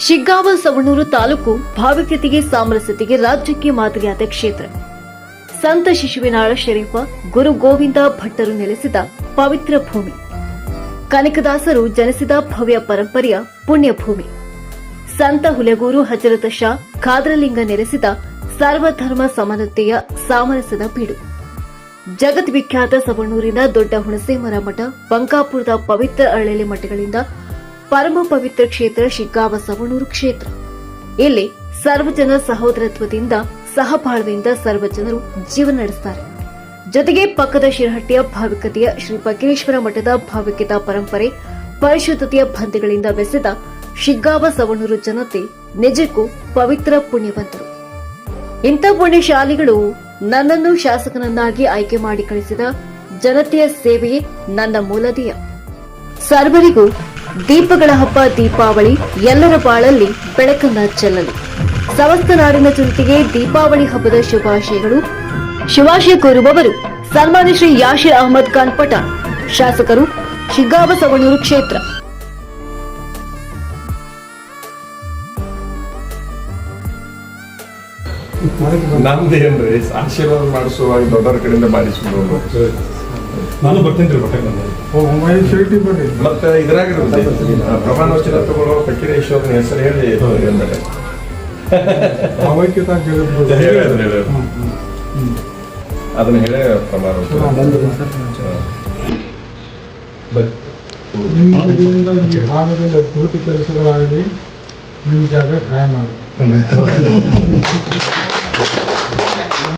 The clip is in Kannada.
ಶಿಗ್ಗಾಂವ ಸವಣೂರು ತಾಲೂಕು ಭಾವಿಕತೆಗೆ ಸಾಮರಸ್ಯತೆಗೆ ರಾಜ್ಯಕ್ಕೆ ಮಾದರಿಯಾದ ಕ್ಷೇತ್ರ. ಸಂತ ಶಿಶುವಿನಾಳ ಶರೀಫ ಗುರು ಗೋವಿಂದ ಭಟ್ಟರು ನೆಲೆಸಿದ ಪವಿತ್ರ ಭೂಮಿ. ಕನಕದಾಸರು ಜನಿಸಿದ ಭವ್ಯ ಪರಂಪರೆಯ ಪುಣ್ಯ ಭೂಮಿ ಸಂತ ಹುಲೆಗೂರು ಹಜರತ ಶಾ ಖಾದ್ರಲಿಂಗ ನೆಲೆಸಿದ ಸರ್ವಧರ್ಮ ಸಮಾನತೆಯ ಸಾಮರಸ್ಯದ ಬೀಡು. ಜಗದ್ವಿಖ್ಯಾತ ಸವಣೂರಿನ ದೊಡ್ಡ ಹುಣಸೇಮರ ಮಠ ಬಂಕಾಪುರದ ಪವಿತ್ರ ಅರಳೆಲೆ ಮಠಗಳಿಂದ ಪರಮ ಪವಿತ್ರ ಕ್ಷೇತ್ರ ಶಿಗ್ಗಾವ ಸವಣೂರು ಕ್ಷೇತ್ರ. ಇಲ್ಲಿ ಸರ್ವಜನ ಸಹೋದರತ್ವದಿಂದ ಸಹಬಾಳ್ವೆಯಿಂದ ಸರ್ವಜನರು ಜೀವನ ನಡೆಸುತ್ತಾರೆ ಜೊತೆಗೆ ಪಕ್ಕದ ಶಿರಹಟ್ಟಿಯ ಭಾವಿಕತೆಯ ಶ್ರೀ ಬಗ್ಗೇಶ್ವರ ಮಠದ ಭಾವಿಕತಾ ಪರಂಪರೆ, ಪರಿಶುದ್ಧತೆಯ ಬಂಧಗಳಿಂದ ಬೆಸೆದ ಶಿಗ್ಗಾವ ಸವಣೂರು ಜನತೆ ನಿಜಕ್ಕೂ ಪವಿತ್ರ ಪುಣ್ಯವಂತರು. ಇಂಥ ಪುಣ್ಯಶಾಲಿಗಳು ನನ್ನನ್ನು ಶಾಸಕನನ್ನಾಗಿ ಆಯ್ಕೆ ಮಾಡಿ ಕಳಿಸಿದ ಜನತೆಯ ಸೇವೆಯೇ ನನ್ನ ಮೂಲಧೇಯ ಸರ್ವರಿಗೂ ದೀಪಗಳ ಹಬ್ಬ ದೀಪಾವಳಿ ಎಲ್ಲರ ಬಾಳಲ್ಲಿ ಬೆಳಕನ್ನ ಚೆಲ್ಲಲಿ. ಸಮಸ್ತ ನಾಡಿನ ಜನತೆಗೆ ದೀಪಾವಳಿ ಹಬ್ಬದ ಶುಭಾಶಯಗಳು. ಶುಭಾಶಯ ಕೋರುವವರು ಸನ್ಮಾನ್ಯ ಶ್ರೀ ಯಾಶಿರ್ ಅಹಮದ್ ಖಾನ್ ಪಠಾಣ್, ಶಾಸಕರು ಶಿಗ್ಗಾವ ಸವಣೂರು ಕ್ಷೇತ್ರ. ನಮ್ದೇನ್ರಿ ಆಶೀರ್ವಾದ ಮಾಡಿಸುವಾಗ ದೊಡ್ಡವ್ರ ಕಡೆಯಿಂದ ಮಾಡಿಸ್ಕೊಂಡು ನಾನು ಬರ್ತೇನೆ ರೀ ಬಟ್ಟೆ ಬರ್ರಿ ಮತ್ತೆ ಇದ್ರಾಗ ಪ್ರಮಾಣ ವಚನ ತಗೊಳ್ಳೋ ಫಕೀರೇಶ್ವರನ ಹೆಸರು ಹೇಳಿ ಇರ್ಬೇಕು. ಅವೈಕ್ಯತ. ಅದನ್ನ ಹೇಳೇ ಪ್ರಮಾಣ ಕಡೆಯಿಂದ ಈ ಭಾಗದಿಂದ ಪೂರ್ತಿ ಕೆಲಸಗಳಾಗಲಿ ನಿಮ್ಮ ಜಾಗ ಕಾಯಂ ಮಾಡಿ どうも。